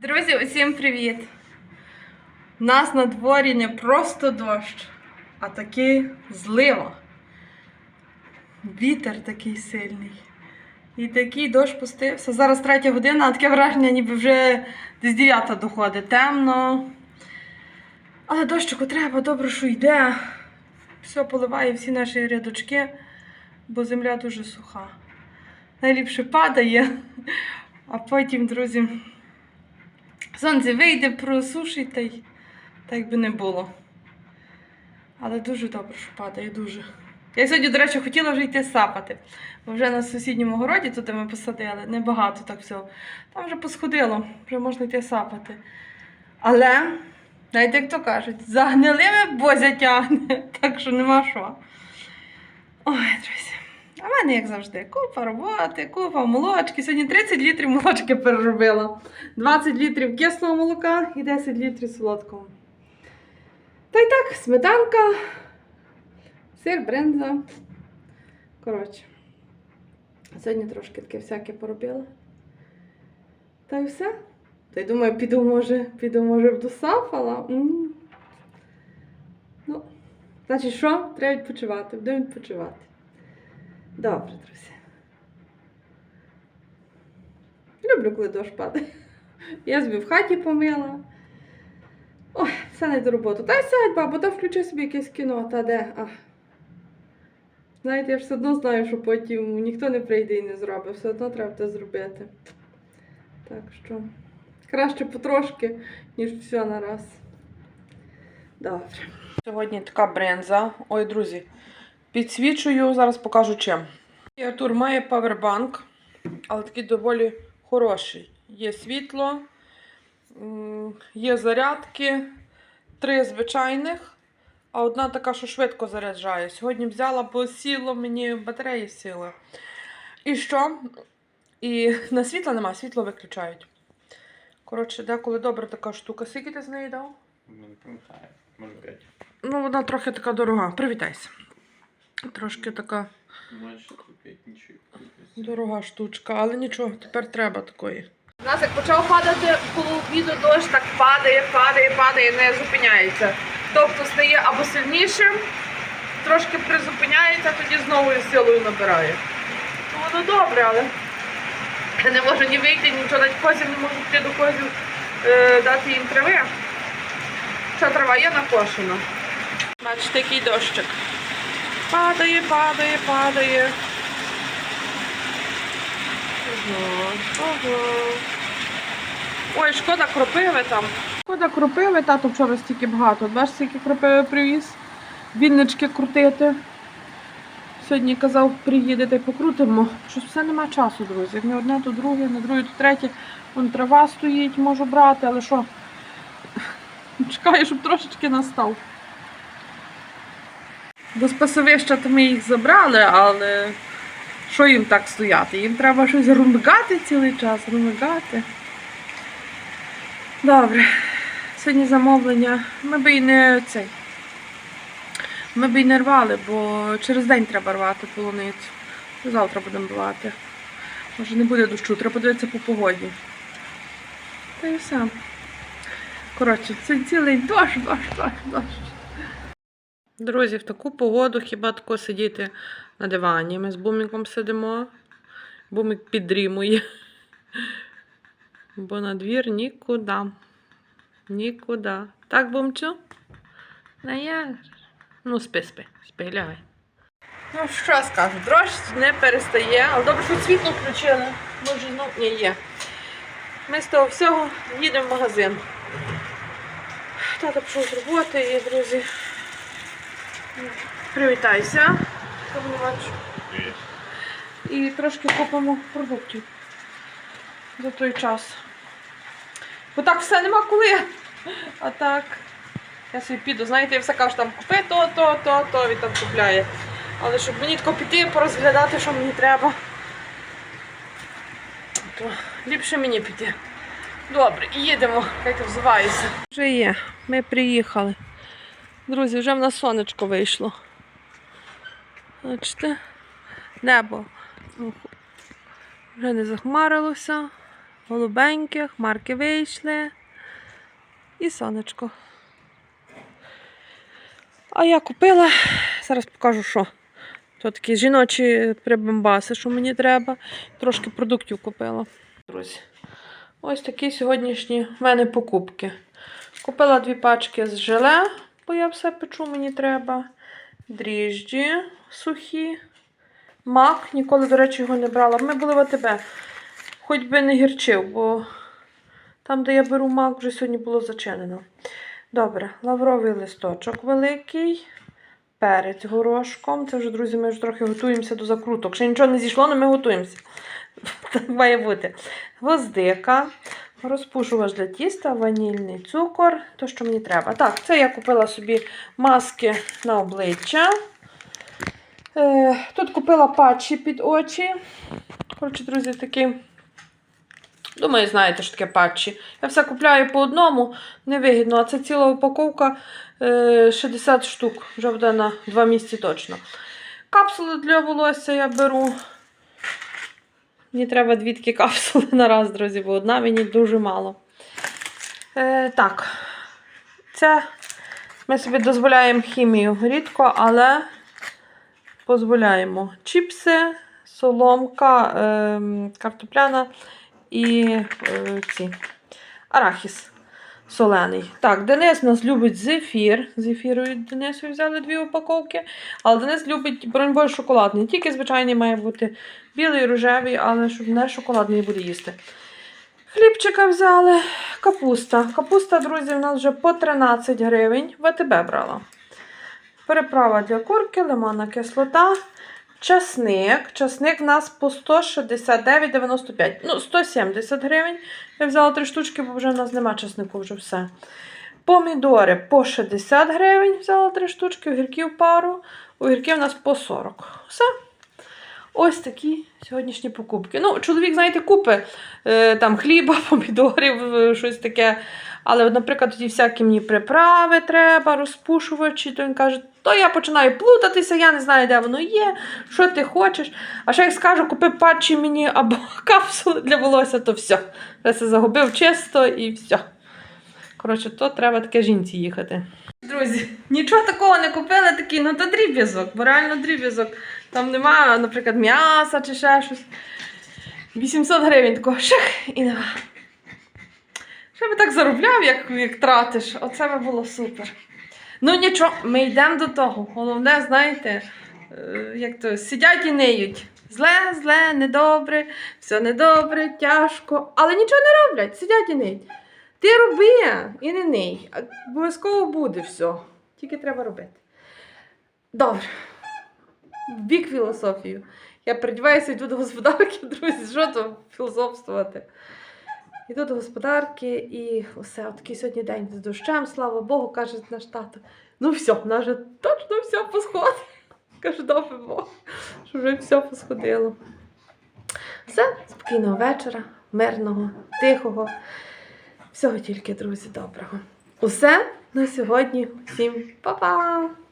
Друзі, усім привіт! У нас на дворі не просто дощ, а таки злива. Вітер такий сильний. І такий дощ пустився. Зараз третя година, а таке враження, ніби вже десь дев'ята доходить. Темно. Але дощику треба, добре, що йде. Все поливає всі наші рядочки, бо земля дуже суха. Найліпше падає, а потім, друзі, сонце вийде, просушить та й так би не було. Але дуже добре, що падає, дуже. Я сьогодні, до речі, хотіла вже йти сапати. Бо вже на сусідньому городі, тут ми посадили, небагато так всього. Там вже посходило, вже можна йти сапати. Але, знаєте, як то кажуть, за гнилими бозя тягне, так що нема що. Ой, друзі. А в мене, як завжди, купа роботи, купа молочки. Сьогодні 30 літрів молочки переробила. 20 літрів кислого молока і 10 літрів солодкого. Та й так, сметанка, сир, бринза. Коротше, сьогодні трошки таке всяке поробила. Та й все. Та й думаю, піду, може, піду, може, до сафала. М. Ну, значить, що? Треба відпочивати, будемо відпочивати. Добре, друзі. Люблю, коли дощ падає. Я собі в хаті помила. Ой, все не до роботи. Та й сядь, бабу, та включи собі якесь кіно, та де. А. Знаєте, я ж все одно знаю, що потім ніхто не прийде і не зробить. Все одно треба це зробити. Так що краще потрошки, ніж все на раз. Добре. Сьогодні така бренза. Ой, друзі, підсвічую, зараз покажу чим. Артур має павербанк, але такий доволі хороший. Є світло, є зарядки, три звичайних, а одна така, що швидко заряджає. Сьогодні взяла, бо сіло мені батареї сіли. І що? І на світла нема, світло виключають. Коротше, деколи добра така штука. Скільки ти з неї дав? Ну, не пам'ятаю. Може 5. Ну, вона трохи така дорога. Привітайся. Трошки така Може, що тут 5 нічого. дорога штучка, але нічого, тепер треба такої. У нас як почав падати коло обіду дощ, так падає, падає, падає, не зупиняється. Тобто стає або сильнішим, трошки призупиняється, тоді з новою силою набирає. Ну, воно добре, але я не можу ні вийти, нічого дати козів, не можу піти до козів е, дати їм трави. Ця трава є накошена. Бачите, який дощик. Падає, падає, падає. Ой, шкода кропиви там. Шкода кропиви, тато вчора стільки багато. Бачиш, скільки кропиви привіз. Віннички крутити. Сьогодні казав, приїдете, покрутимо. Щось все нема часу, друзі. Не одне, то друге, не друге, то третє. Вон трава стоїть, можу брати, але що? Чекаю, щоб трошечки настав. До спасовища то ми їх забрали, але що їм так стояти? Їм треба щось румгати цілий час, румгати. Добре. Сьогодні замовлення. Ми би і не цей. Ми би і не рвали, бо через день треба рвати полуницю. Завтра будемо рвати. Може не буде дощу, треба подивитися по погоді. Та і все. Коротше, це цілий дощ, дощ, дощ, дощ. Друзі, в таку погоду хіба тако сидіти на дивані. Ми з буміком сидимо. Бумік підрімує. Бо на двір нікуди. Нікуди. Так, бумчу? Я. Ну, спи, спи, спи, лягай. Ну, що скажу, дощ не перестає, але добре, що світло включили. Може, знов не є. Ми з того всього їдемо в магазин. Тато пішов з роботи і, друзі. Привітайся. Бачу. І трошки купимо продуктів за той час. Бо так все нема коли. А так. Я собі піду, знаєте, я все кажу, там купи то, то, то, то, він там купляє. Але щоб мені тако піти, порозглядати, що мені треба, то ліпше мені піти. Добре, їдемо, як я взиваюся. Вже є, ми приїхали. Друзі, вже в нас сонечко вийшло. Бачите? Небо вже не захмарилося. Голубеньке, хмарки вийшли. і сонечко. А я купила, зараз покажу, що. То такі жіночі прибамбаси, що мені треба. Трошки продуктів купила. Друзі, ось такі сьогоднішні в мене покупки. Купила дві пачки з желе, бо я все печу, мені треба. Дріжджі сухі. Мак, ніколи, до речі, його не брала. Ми були в АТБ. Хоч би не гірчив, бо там, де я беру мак, вже сьогодні було зачинено. Добре, лавровий листочок великий, перець горошком. Це вже, друзі, ми вже трохи готуємося до закруток. Ще нічого не зійшло, але ми готуємося. Так має бути. Гвоздика, розпушувач для тіста, ванільний цукор, то, що мені треба. Так, це я купила собі маски на обличчя. Е, Тут купила патчі під очі. Коротше, друзі, такі. Думаю, знаєте, що таке патчі. Я все купляю по одному, невигідно. А це ціла упаковка е, 60 штук. Вже буде на 2 місяці точно. Капсули для волосся я беру. Мені треба дві такі капсули на раз, друзі, бо одна мені дуже мало. Е, так, це ми собі дозволяємо хімію рідко, але дозволяємо. Чіпси, соломка, е, картопляна і е, ці. Арахіс солений. Так, Денис нас любить зефір. Зефіру від Денису взяли дві упаковки. Але Денис любить броньбой шоколадний. Тільки звичайний має бути білий, рожевий, але щоб не шоколадний буде їсти. Хлібчика взяли, капуста. Капуста, друзі, у нас вже по 13 гривень. В АТБ брала. Переправа для курки, лимонна кислота, часник. Часник в нас по 169,95. Ну, 170 гривень. Я взяла три штучки, бо вже в нас нема часнику, вже все. Помідори по 60 гривень, взяла три штучки, огірків пару. Огірки в нас по 40. Все. Ось такі сьогоднішні покупки. Ну, чоловік, знаєте, купи е, там хліба, помідорів, е, щось таке. Але, наприклад, тоді всякі мені приправи треба, розпушувачі, то він каже, то я починаю плутатися, я не знаю, де воно є, що ти хочеш. А ще як скажу, купи патчі мені або капсули для волосся, то все. Я це загубив чисто і все. Коротше, то треба таке жінці їхати. Друзі, нічого такого не купили, такий, ну то дріб'язок, бо реально дріб'язок. Там немає, наприклад, м'яса чи ще щось. 800 гривень такого ших і нема. Що би так заробляв, як, як тратиш, оце би було супер. Ну нічого, ми йдемо до того. Головне, знаєте, е, як то сидять і ниють. Зле, зле, недобре, все недобре, тяжко. Але нічого не роблять, сидять і ниють. Ти роби і не ний. Обов'язково буде все. Тільки треба робити. Добре. В бік філософію. Я придіваюся, йду до господарки, друзі, що то філософствувати. Йду до господарки і все, от такий сьогодні день з дощем, слава Богу, каже наш тато. Ну все, в нас точно все посходить. Каже, добре Бог, що вже все посходило. Все, спокійного вечора, мирного, тихого. Всього тільки, друзі, доброго. Усе на сьогодні. Всім па-па!